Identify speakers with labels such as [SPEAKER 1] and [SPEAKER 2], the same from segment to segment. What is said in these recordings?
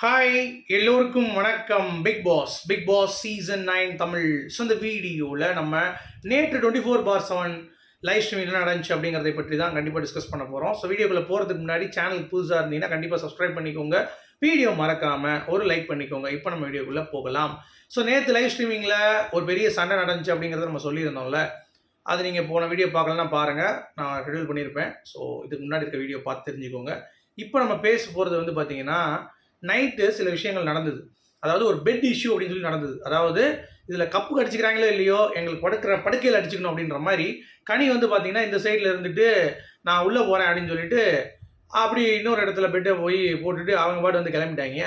[SPEAKER 1] Hi எல்லோருக்கும் வணக்கம். Big boss big boss season nine Tamil so இந்த வீடியோவில் நம்ம நேற்று twenty four by seven live ஸ்ட்ரீமில் நடந்துச்சு அப்படிங்கிறதை பற்றி தான் கண்டிப்பாக டிஸ்கஸ் பண்ண போகிறோம் ஸோ வீடியோக்குள்ளே போகிறதுக்கு முன்னாடி சேனல் புதுசாக இருந்தீங்கன்னா கண்டிப்பாக சப்ஸ்கிரைப் பண்ணிக்கோங்க. வீடியோ மறக்காமல் ஒரு லைக் பண்ணிக்கோங்க. இப்போ நம்ம வீடியோக்குள்ளே போகலாம். ஸோ நேற்று லைவ் ஸ்ட்ரீமிங்கில் ஒரு பெரிய சண்டை நடந்துச்சு அப்படிங்கிறத நம்ம சொல்லியிருந்தோம்ல. அது நீங்கள் போன வீடியோ பார்க்கலன்னா பாருங்கள் நான் ஷெடியூல் பண்ணியிருப்பேன். ஸோ இதுக்கு முன்னாடி இருக்க வீடியோ பார்த்து தெரிஞ்சுக்கோங்க. இப்போ நம்ம பேச போகிறது வந்து பார்த்தீங்கன்னா நைட்டு சில விஷயங்கள் நடந்தது. அதாவது ஒரு பெட் இஷ்யூ அப்படின்னு சொல்லி நடந்தது. அதாவது இதில் கப்பு கடிச்சிக்கிறாங்களோ இல்லையோ எங்களுக்கு படுக்கிற படுக்கையில் அடிச்சுக்கணும் அப்படின்ற மாதிரி கனி வந்து பார்த்தீங்கன்னா இந்த சைடில் இருந்துட்டு நான் உள்ளே போகிறேன் அப்படின்னு சொல்லிட்டு அப்படி இன்னொரு இடத்துல பெட்டை போய் போட்டுட்டு அவங்க பாட்டு வந்து கிளம்பிட்டாங்க.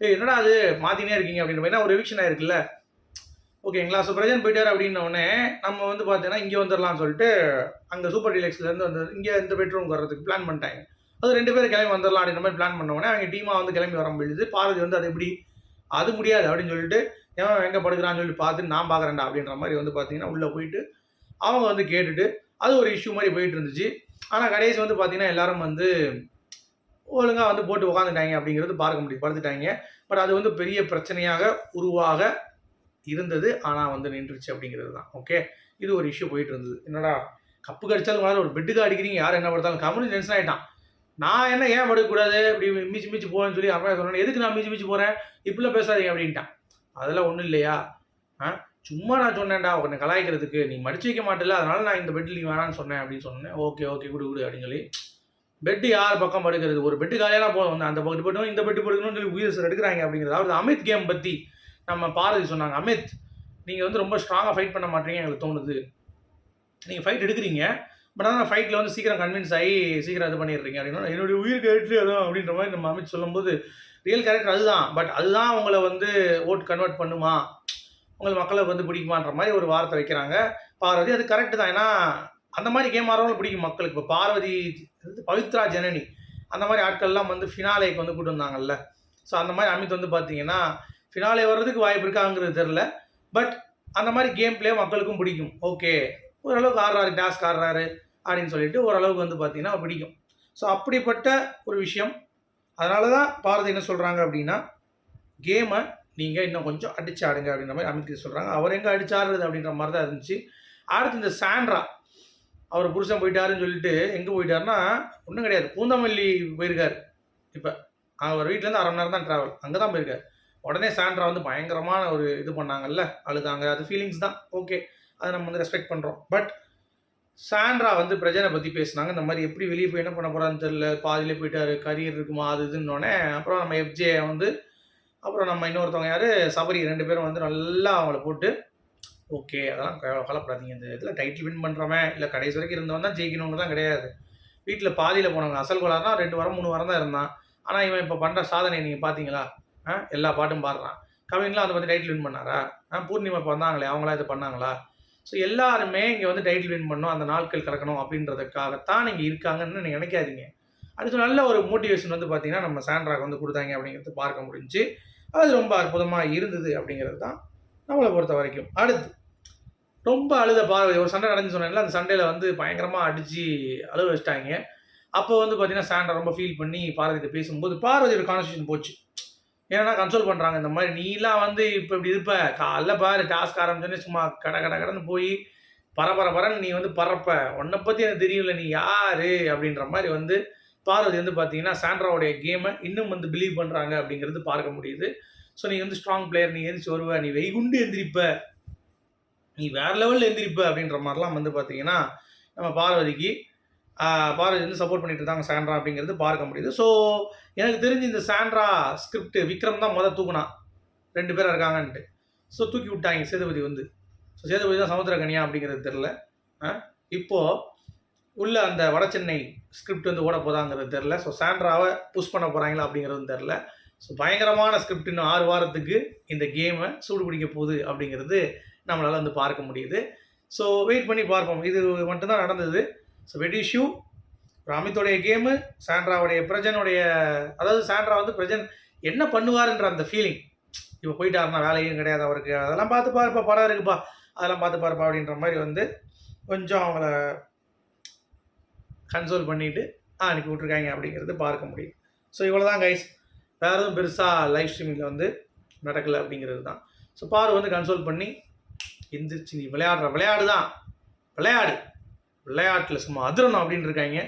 [SPEAKER 1] ஏய் என்னடா அது? மாற்றினே இருக்கீங்க அப்படின்ற மாதிரி. ஒரு எவிக்ஷன் ஆயிருக்குல்ல. ஓகேங்களா ஸோ பிரஜன் போயிட்டார் அப்படின்னோடனே நம்ம வந்து பார்த்தீங்கன்னா இங்கே வந்துடலாம்னு சொல்லிட்டு அங்கே சூப்பர் டீலக்ஸ்லேருந்து வந்து இங்கே இந்த பெட்ரூம் வர்றதுக்கு பிளான் பண்ணிட்டாங்க. அது ரெண்டு பேரும் கிளம்பி வந்துடலாம் அப்படின்ற மாதிரி பிளான் பண்ண உடனே அவங்க டீமாக வந்து கிளம்பி வர முடியுது பார்வதி வந்து அது எப்படி? அது முடியாது அப்படின்னு சொல்லிட்டு ஏன் எங்கே படுக்கிறான்னு சொல்லி பார்த்து நான் பார்க்குறேன்டா அப்படின்ற மாதிரி வந்து பார்த்தீங்கன்னா உள்ளே போயிட்டு அவங்க வந்து கேட்டுட்டு அது ஒரு இஷ்யூ மாதிரி போயிட்டு இருந்துச்சு. ஆனால் கடைசி வந்து பார்த்தீங்கன்னா எல்லாரும் வந்து ஒழுங்காக வந்து போட்டு உட்காந்துட்டாங்க அப்படிங்கிறது பார்க்க முடியும் படுத்துட்டாங்க. பட் அது வந்து பெரிய பிரச்சனையாக உருவாக இருந்தது ஆனால் வந்து நின்றுச்சு அப்படிங்கிறது தான். ஓகே இது ஒரு இஷ்யூ போயிட்டு இருந்தது. என்னடா கப்பு கடிச்சாலும் ஒரு பெட்டுக்கு அடிக்கிறீங்க யார் என்ன படுத்தாலும் கம்யூனி டென்ஷன் ஆகிட்டான் நான் என்ன ஏன் படுக்கக்கூடாது? இப்படி மிச்சு மிச்சு போகிறேன்னு சொல்லி அப்பா சொன்னேன். எதுக்கு நான் மிச்சு மிச்சு போகிறேன் இப்படிலாம் பேசாதீங்க அப்படின்ட்டான். அதெல்லாம் ஒன்றும் இல்லையா? ஆ? சும்மா நான் சொன்னேன்டா உன்னை கலாய்க்கிறதுக்கு. நீ மடிச்சு வைக்க மாட்டேல அதனால நான் இந்த பெட்டில் நீ வேணான்னு சொன்னேன் அப்படின்னு சொன்னேன். ஓகே ஓகே குடு குடு அப்படின்னு சொல்லி. பெட்டு யார் பக்கம் படுக்கிறது? ஒரு பெட்டு காலையெல்லாம் போதும். அந்த பக்கத்து பட்டும் இந்த பெட்டு படுக்கணும்னு சொல்லி உயிர் எடுக்கிறாங்க அப்படிங்கிறது. அதாவது அமித் கேம் பற்றி நம்ம பாரதி சொன்னாங்க. அமித் நீங்கள் வந்து ரொம்ப ஸ்ட்ராங்காக ஃபைட் பண்ண மாட்டீங்க எங்களுக்கு தோணுது. நீங்கள் ஃபைட் எடுக்கிறீங்க. பட் ஆனால் ஃபைட்டில் வந்து சீக்கிரம் கன்வின்ஸ் ஆகி சீக்கிரம் இது பண்ணிடுறீங்க. அப்படின்னா என்னுடைய உயிர் கேட்டு அதான் அப்படின்ற மாதிரி நம்ம அமித் சொல்லும்போது ரியல் கேரக்டர் அதுதான். பட் அதுதான் உங்களை வந்து ஓட் கன்வெர்ட் பண்ணுமா? உங்கள் மக்களை வந்து பிடிக்குமான்ற மாதிரி ஒரு வார்த்தை வைக்கிறாங்க. பார்வதி அது கரெக்டு தான். ஏன்னா அந்த மாதிரி கேம் ஆடுறவங்களும் பிடிக்கும் மக்களுக்கு. இப்போ பார்வதி பவித்ரா ஜனனி அந்த மாதிரி ஆட்கள்லாம் வந்து ஃபினாலேக்கு வந்து கூட்டு வந்தாங்கல்ல. ஸோ அந்த மாதிரி அமித் வந்து பார்த்தீங்கன்னா ஃபினாலே வர்றதுக்கு வாய்ப்பு இருக்காங்கிறது தெரில பட் அந்த மாதிரி கேம் பிளே மக்களுக்கும் பிடிக்கும். ஓகே ஓரளவுக்கு ஆடுறாரு டாஸ்க் ஆடுறாரு அப்படின்னு சொல்லிட்டு ஓரளவுக்கு வந்து பார்த்தீங்கன்னா பிடிக்கும். ஸோ அப்படிப்பட்ட ஒரு விஷயம். அதனால தான் பாரதி என்ன சொல்கிறாங்க அப்படின்னா கேமை நீங்கள் இன்னும் கொஞ்சம் அடிச்சு ஆடுங்க அப்படின்ற மாதிரி அமித் சொல்கிறாங்க அவர் எங்கே அடிச்சு ஆடுறது அப்படின்ற மாதிரி தான் இருந்துச்சு. அடுத்து இந்த சாண்ட்ரா அவர் புருஷன் போயிட்டாருன்னு சொல்லிட்டு எங்கே போயிட்டாருன்னா ஒன்றும் கிடையாது. பூந்தமல்லி போயிருக்காரு. இப்போ அவர் வீட்டிலேருந்து அரை மணி நேரம் தான் ட்ராவல் அங்கே தான் போயிருக்காரு. உடனே சாண்ட்ரா வந்து பயங்கரமான ஒரு இது பண்ணாங்கல்ல அழுதாங்க. அது ஃபீலிங்ஸ் தான். ஓகே அதை நம்ம வந்து ரெஸ்பெக்ட் பண்ணுறோம் பட் சாண்ட்ரா வந்து பிரஜனை பற்றி பேசினாங்க. இந்த மாதிரி எப்படி வெளியே போய் என்ன பண்ண போகிறான்னு தெரில பாதியிலே போயிட்டாரு. கரியர் இருக்குமா? அது இதுன்னொடனே அப்புறம் நம்ம எஃப்ஜே வந்து அப்புறம் நம்ம இன்னொருத்தவங்க யார்? சபரி ரெண்டு பேரும் வந்து நல்லா அவங்கள போட்டு ஓகே அதெல்லாம் க- கவலைப்படாதீங்க. இந்த இதில் டைட்டில் வின் பண்ணுறவன் இல்லை கடைசி வரைக்கும் இருந்தவன் தான் ஜெயிக்கணும்னு தான் கிடையாது. வீட்டில் பாதியில் போனவங்க அசல் கோலார் தான் ரெண்டு வாரம் மூணு வாரம் தான் இருந்தான். ஆனால் இவன் இப்போ பண்ணுற சாதனை நீங்கள் பார்த்தீங்களா ஆ எல்லா பாட்டும் பாடுறான். கவின்லாம் அதை பற்றி டைட்டில் வின் பண்ணாரா? ஆ பூர்ணிமா இப்போ வந்தாங்களே அவங்களா இது பண்ணாங்களா? ஸோ எல்லாருமே இங்கே வந்து டைட்டில் வின் பண்ணணும் அந்த நாட்கள் கிடக்கணும் அப்படின்றதுக்காகத்தான் நீங்கள் இருக்காங்கன்னு நீங்கள் நினைக்காதீங்க. அடுத்து நல்ல ஒரு மோட்டிவேஷன் வந்து பார்த்தீங்கன்னா நம்ம சாண்ட்ராக் வந்து கொடுத்தாங்க அப்படிங்கிறது பார்க்க முடிஞ்சு அது ரொம்ப அற்புதமாக இருந்தது அப்படிங்கிறது தான் நம்மளை பொறுத்த வரைக்கும். அடுத்து ரொம்ப அழுத பார்வை. ஒரு சண்டை நடந்து சொன்னேன்ல அந்த சண்டையில் வந்து பயங்கரமாக அடித்து அழுக வச்சிட்டாங்க. அப்போ வந்து பார்த்தீங்கன்னா சாண்டை ரொம்ப ஃபீல் பண்ணி பார்வதிட்ட பேசும்போது பார்வதியோட கான்வர்சேஷன் போச்சு. ஏன்னா கன்சோல் பண்ணுறாங்க இந்த மாதிரி? நீலாம் வந்து இப்போ இப்படி இருப்ப. காலைல பாரு டாஸ்க் ஆரம்பிச்சோன்னே சும்மா கட கட கடன்னு போய் பரபர பரன்னு நீ வந்து பறப்ப. உன்னை பற்றி எனக்கு தெரியல நீ யாரு? அப்படின்ற மாதிரி வந்து பார்வதி வந்து பார்த்தீங்கன்னா சாண்ட்ராவுடைய கேமை இன்னும் வந்து பிலீவ் பண்ணுறாங்க அப்படிங்கிறது பார்க்க முடியுது. ஸோ நீ வந்து ஸ்ட்ராங் பிளேயர் நீ எந்திரிச்சு வருவ. நீ வெய்குண்டு எந்திரிப்ப. நீ வேற லெவலில் எந்திரிப்ப அப்படின்ற மாதிரிலாம் வந்து பார்த்தீங்கன்னா நம்ம பார்வதிக்கு பாரதி வந்து சப்போர்ட் பண்ணிட்டு இருந்தாங்க சாண்ட்ரா அப்படிங்கிறது பார்க்க முடியுது ஸோ எனக்கு தெரிஞ்சு இந்த சாண்ட்ரா ஸ்கிரிப்ட் விக்ரம் தான் மொதல் தூக்குனான் ரெண்டு பேரும் இருக்காங்கன்ட்டு. ஸோ தூக்கி விட்டாங்க சேதுபதி வந்து. ஸோ சேதுபதி தான் சமுத்திரகனியா அப்படிங்கிறது தெரில இப்போது உள்ள அந்த வட சென்னை ஸ்கிரிப்ட் வந்து ஓட போதாங்கிறது தெரில ஸோ சாண்ட்ராவை புஷ் பண்ண போகிறாங்களா அப்படிங்கிறது தெரில ஸோ பயங்கரமான ஸ்கிரிப்ட் இன்னும் ஆறு வாரத்துக்கு இந்த கேமை சூடு பிடிக்க போகுது அப்படிங்கிறது நம்மளால் வந்து பார்க்க முடியுது. ஸோ வெயிட் பண்ணி பார்ப்போம். இது மட்டும்தான் நடந்தது. ஸோ வெட் இஷ்யூ அமித்தோடைய கேமு சாண்ட்ராவுடைய பிரஜனுடைய அதாவது சாண்ட்ரா வந்து பிரஜன் என்ன பண்ணுவாருன்ற அந்த ஃபீலிங் இப்போ போயிட்டாருன்னா வேலையும் கிடையாது அவருக்கு. அதெல்லாம் பார்த்து பாருப்பா படம் இருக்குப்பா. அதெல்லாம் பார்த்து பாருப்பா அப்படின்ற மாதிரி வந்து கொஞ்சம் அவங்கள கன்சோல் பண்ணிவிட்டு அனுப்பி விட்ருக்காங்க அப்படிங்கிறது பார்க்க முடியும். ஸோ இவ்வளோ தான் கைஸ் வேறு எதுவும் பெருசாக லைவ் ஸ்ட்ரீமிங்கில் வந்து நடக்கலை அப்படிங்கிறது தான். ஸோ பாரு வந்து கன்சோல் பண்ணி எந்திரிச்சு நீ விளையாடுற விளையாடு தான் விளையாடு. விளையாட்டில் சும்மா அதிரணும் அப்படின்னு இருக்காங்க.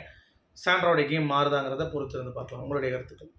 [SPEAKER 1] சாண்ட்ராவுடைய கேம் மாறுதாங்கிறத பொறுத்து இருந்து பார்க்கலாம். உங்களுடைய கருத்துக்கள்?